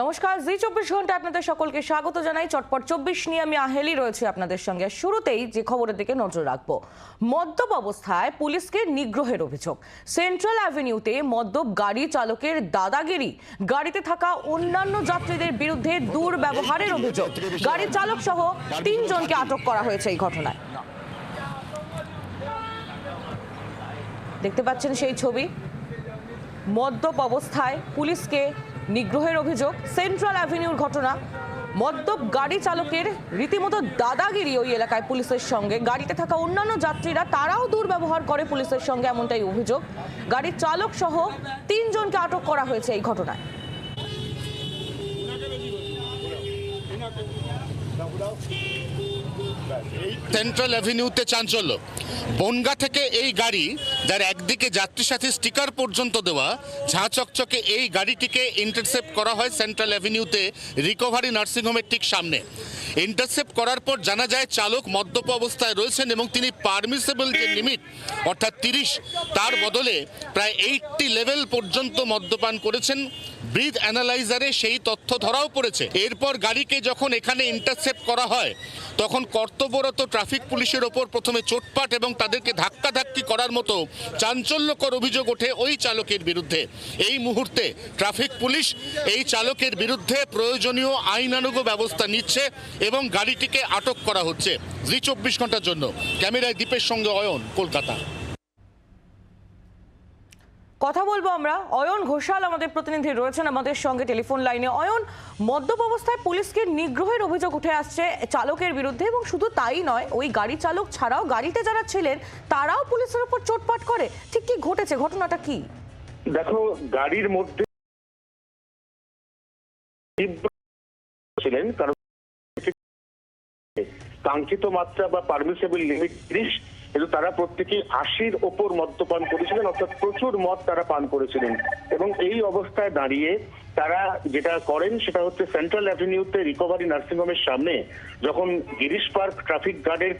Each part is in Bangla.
নমস্কার, জি চব্বিশ ঘণ্টা আপনাদের সকলকে স্বাগত জানাই। চটপট চব্বিশ নিয়ে আমি আহেলি রয়েছে আপনাদের সঙ্গে। শুরুতেই যে খবরের দিকে নজর রাখব। মদ্যপ অবস্থায় পুলিশকে নিগ্রহের অভিযোগ। সেন্ট্রাল অ্যাভিনিউতে মদ্যপ গাড়ি চালকের দাদাগিরি, গাড়িতে থাকা অন্যান্য যাত্রীদের বিরুদ্ধে দুর্ব্যবহারের অভিযোগ। গাড়ির চালক সহ তিনজনকে আটক করা হয়েছে এই ঘটনায়। দেখতে পাচ্ছেন সেই ছবি। মদ্যপ অবস্থায় পুলিশকে নিগ্রহের অভিযোগ সেন্ট্রাল অ্যাভিনিউর ঘটনা, মদ্যপ গাড়ি চালকের রীতিমতো দাদাগিরি ওই এলাকায় পুলিশের সঙ্গে। গাড়িতে থাকা অন্যান্য যাত্রীরা তারাও দুর্ব্যবহার করে পুলিশের সঙ্গে এমনটাই অভিযোগ। গাড়ির চালক সহ তিনজনকে আটক করা হয়েছে এই ঘটনায়। সেন্ট্রাল অ্যাভিনিউতে চাঞ্চল্য। বনগা থেকে এই গাড়ি, যার একদিকে যাত্রী সাথে স্টিকার পর্যন্ত দেওয়া, ঝাঁ চকচকে এই গাড়িটিকে ইন্টারসেপ্ট করা হয় সেন্ট্রাল অ্যাভিনিউতে রিকভারি নার্সিংহোমের ঠিক সামনে। ইন্টারসেপ্ট করার পর জানা যায় চালক মদ্যপ অবস্থায় রয়েছেন এবং তিনি পারমিসেবল যে লিমিট অর্থাৎ তিরিশ, তার বদলে প্রায় এইটটি লেভেল পর্যন্ত মদ্যপান করেছেন। ব্রিথ অ্যানালাইজারে সেই তথ্য ধরাও পড়েছে। এরপর গাড়িকে যখন এখানে ইন্টারসেপ্ট করা হয়, তখন কর্তব্যরত ট্রাফিক পুলিশের ওপর প্রথমে চোটপাট এবং তাদেরকে ধাক্কাধাক্কি করার মতো চাঞ্চল্যকর অভিযোগ ওঠে ওই চালকের বিরুদ্ধে। এই মুহূর্তে ট্রাফিক পুলিশ এই চালকের বিরুদ্ধে প্রয়োজনীয় আইনানুগ ব্যবস্থা নিচ্ছে এবং গাড়িটিকে আটক করা হচ্ছে। জি চব্বিশ ঘণ্টার জন্য। ক্যামেরায় দ্বীপের সঙ্গে অয়ন কলকাতা। কথা বলব আমরা। অয়ন ঘোষাল আমাদের প্রতিনিধি রয়েছেন আমাদের সঙ্গে টেলিফোন লাইনে। অয়ন মদ্যপ অবস্থায় পুলিশকে নিগ্রহের অভিযোগ উঠে আসছে চালকের বিরুদ্ধে এবং শুধু তাই নয় ওই গাড়ি চালক ছাড়াও গাড়িতে যারা ছিলেন তারাও পুলিশের উপর চোটপাট করে। ঠিক কি ঘটেছে? ঘটনাটা কি? দেখো গাড়ির মধ্যে ছিলেন কারণ কাঙ্ক্ষিত মাত্রা বা পারমিসেবল লিমিট ত্রিশ কিন্তু তারা আশির ওপর মদ্যপান করেছিলেন, অর্থাৎ প্রচুর মদ তারা পান করেছিলেন। এবং এই অবস্থায় দাঁড়িয়ে তারা যেটা করেন, সেটা হচ্ছে সেন্ট্রাল অ্যাভিনিউতে রিকভারি নার্সিংহোমের সামনে যখন গিরিশ পার্ক ট্রাফিক গার্ডের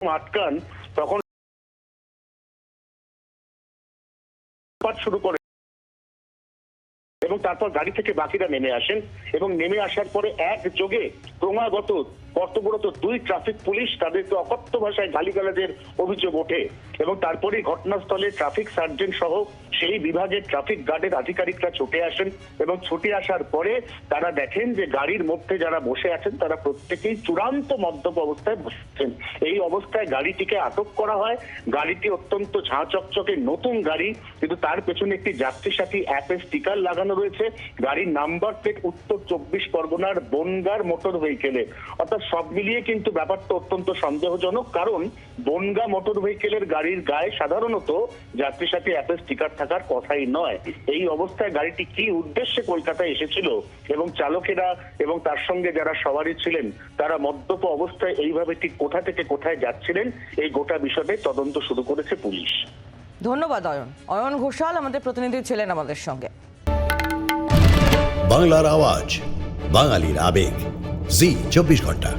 আটকান, তখন শুরু করে। এবং তারপর গাড়ি থেকে বাকিরা নেমে আসেন এবং নেমে আসার পরে একযোগে ক্রমাগত কর্তব্যরত দুই ট্রাফিক পুলিশ তাদেরকে অকথ্য ভাষায় গালিগালাজের অভিযোগ ওঠে এবং তারপরে ঘটনাস্থলে ট্রাফিক সার্জেন্ট সহ সেই বিভাগের ট্রাফিক গার্ডের আধিকারিকরা ছুটে আসেন এবং ছুটে আসার পরে তারা দেখেন যে গাড়ির মধ্যে যারা বসে আছেন, তারা প্রত্যেকেই চূড়ান্ত মদ্যপ অবস্থায় বসেছেন এই অবস্থায় গাড়িটিকে আটক করা হয়। গাড়িটি অত্যন্ত ঝাঁ চকচকে নতুন গাড়ি, কিন্তু তার পেছনে একটি যাত্রী সাথী অ্যাপের স্টিকার লাগানো রয়েছে। গাড়ির নাম্বার প্লেট উত্তর চব্বিশ পরগনার বনগার মোটর ভেহিকেলে অর্থাৎ সব মিলিয়ে কিন্তু ব্যাপারটা অত্যন্ত সন্দেহজনক, কারণ বনগা মোটর ভেহিকেলের গাড়ির গায়ে সাধারণত যাত্রী সাথী অ্যাপের স্টিকার থাকার কথাই নয়। এই অবস্থায় গাড়িটি কি উদ্দেশ্যে কলকাতায় এসেছিল এবং চালকেরা এবং তার সঙ্গে যারা সবারই ছিলেন তারা মদ্যপ অবস্থায় এইভাবে ঠিক কোথা থেকে কোথায় যাচ্ছিলেন এই গোটা বিষয়ে তদন্ত শুরু করেছে পুলিশ। ধন্যবাদ অয়ন। অয়ন ঘোষাল আমাদের প্রতিনিধি ছিলেন আমাদের সঙ্গে। বাংলার আওয়াজ বাঙালির আবেগ। জি চব্বিশ ঘণ্টা।